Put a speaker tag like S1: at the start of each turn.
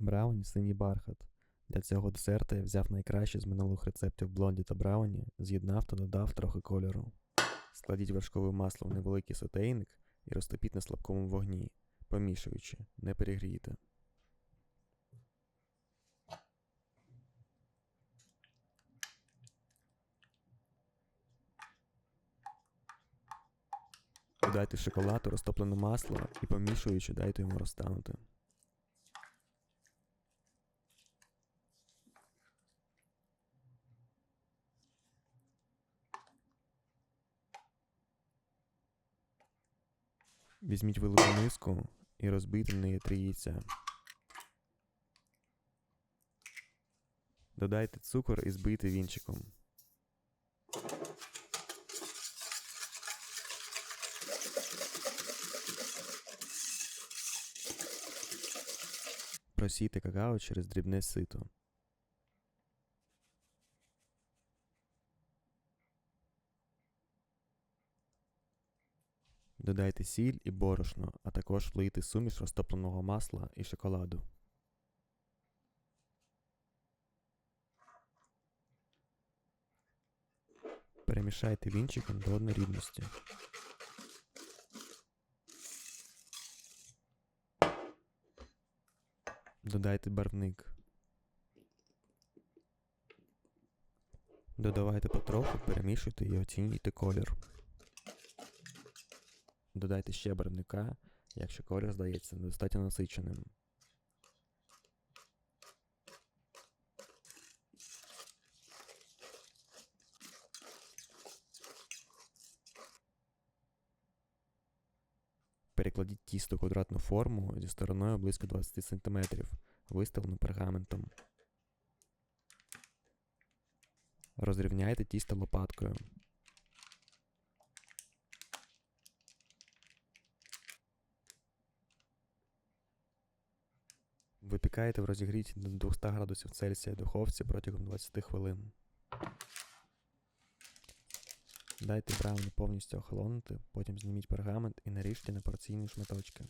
S1: Брауні синій бархат. Для цього десерта я взяв найкраще з минулих рецептів блонді та брауні, з'єднав та додав трохи кольору. Складіть вершкове масло в невеликий сотейник і розтопіть на слабкому вогні, помішуючи, не перегрійте. Додайте шоколад у розтоплене масло і помішуючи дайте йому розтанути. Візьміть велику миску і розбийте в неї три яйця. Додайте цукор і збийте вінчиком. Просійте какао через дрібне сито. Додайте сіль і борошно, а також влийте суміш розтопленого масла і шоколаду. Перемішайте вінчиком до однорідності. Додайте барвник. Додавайте потроху, перемішуйте і оцінюйте колір. Додайте ще барвника, якщо колір здається недостатньо насиченим. Перекладіть тісто квадратну форму зі стороною близько 20 см, виставлену пергаментом. Розрівняйте тісто лопаткою. Випікайте в розігріті до 200 градусів Цельсія духовці протягом 20 хвилин. Дайте брауні повністю охолонути, потім зніміть пергамент і наріжте на порційні шматочки.